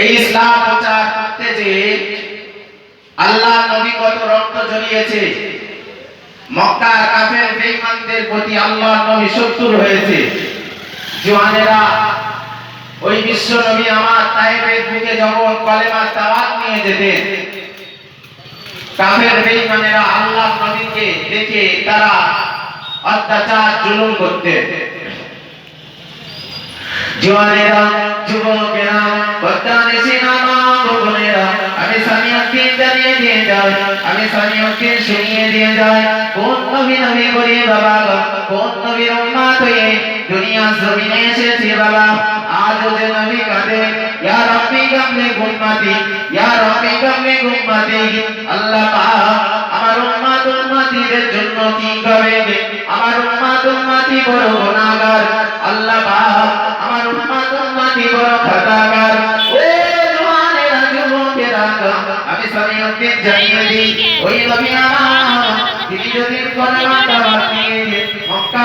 এই ইসলাম প্রচার করতে যে আল্লাহ নবী কত রক্ত ঝরিয়েছে, মক্কার কাফের বেঈমানদের প্রতি আল্লাহ নবী হয়েছে। জওয়ানেরা ওই বিশ্ব নবী আমার তাইবের বুকে যখন কলেমার নিয়ে যেতেন। কাফের বেঈমানেরা আল্লাহ নবীকে দেখে তারা অত্যাচার জুলুম করতেন। জওয়ানেরা যুবকেরা আমি সামিয়াকে জানিয়ে দিয়ে যাই আমি সামিয়াকে শুনিয়ে দিয়ে যাই কোন নবী নবী করে বাবা কোন নবীর উম্মত হয়ে দুনিয়া জমিনে এসেছে বাবা আজ যে নবী কাঁদে ইয়া রাব্বি কামলে গুম্মাতি ইয়া রাব্বি কামলে গুম্মাতি আল্লাহ পাক আমার উম্মত উম্মতিদের জন্য কি করে আমার উম্মত উম্মতি বড় গুনাহগার আল্লাহ পাক আমার উম্মত উম্মতি বড় আমি সবাইকে জানিয়ে দিই ওই আমার তিনি মক্কা